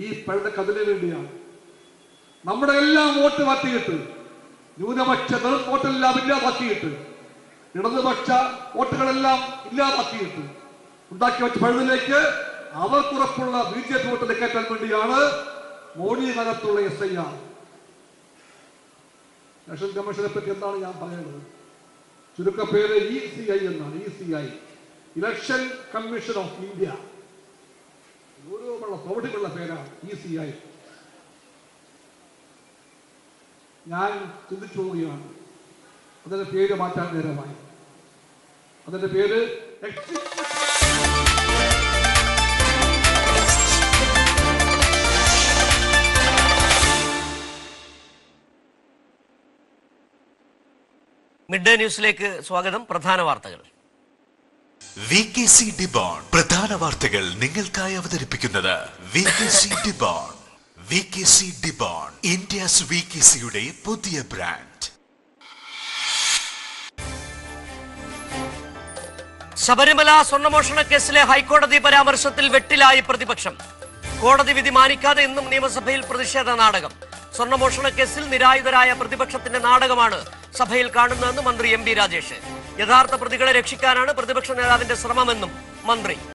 ഈ ഇപ്പോഴത്തെ കഥലിന് വേണ്ടിയാണ്. നമ്മുടെ എല്ലാം വോട്ട് മാറ്റിയിട്ട് ന്യൂനപക്ഷ വോട്ടെല്ലാം ഇല്ലാതാക്കിയിട്ട് ഇടതുപക്ഷ വോട്ടുകളെല്ലാം ഇല്ലാതാക്കിയിട്ട് ഉണ്ടാക്കി വെച്ച പഴുതിലേക്ക് അവർക്കുറപ്പുള്ള ബി ജെ പി വോട്ടിനെ കയറ്റാൻ വേണ്ടിയാണ് മോഡി നഗരത്തുള്ള എസ് ഐ ആർ. ഇലക്ഷൻ കമ്മീഷനെ പറ്റി എന്താണ് ഞാൻ പറയുന്നത് ചുരുക്കപ്പേര് ഇ സി ഐ എന്നാണ്. E C I election commission of India. ഗൗരവമുള്ള പ്രൗഢിയുള്ള പേരാണ് ഇ സി ഐ ഞാൻ ചിന്തിച്ചു പോവുകയാണ്. അതിന്റെ പേര് മാറ്റാൻ നേരമായി. അതിന്റെ പേര് മിഡ് ഡേ ന്യൂസിലേക്ക് സ്വാഗതം. പ്രധാന വാർത്തകൾ. വി കെ സി ഡിബോൺ പ്രധാന വാർത്തകൾ നിങ്ങൾക്കായി അവതരിപ്പിക്കുന്നത് V K C Debon. V K C Debon India's V K സിയുടെ പുതിയ ബ്രാൻഡ്. ശബരിമല സ്വർണമോഷണ കേസിലെ ഹൈക്കോടതി പരാമർശത്തിൽ വെട്ടിലായി പ്രതിപക്ഷം. കോടതി വിധി മാനിക്കാതെ ഇന്നും നിയമസഭയിൽ പ്രതിഷേധ നാടകം. സ്വർണമോഷണ കേസിൽ നിരായുധരായ പ്രതിപക്ഷത്തിന്റെ നാടകമാണ് സഭയിൽ കാണുന്നതെന്ന് മന്ത്രി എം രാജേഷ്. യഥാർത്ഥ പ്രതികളെ രക്ഷിക്കാനാണ് പ്രതിപക്ഷ നേതാവിന്റെ ശ്രമമെന്നും മന്ത്രി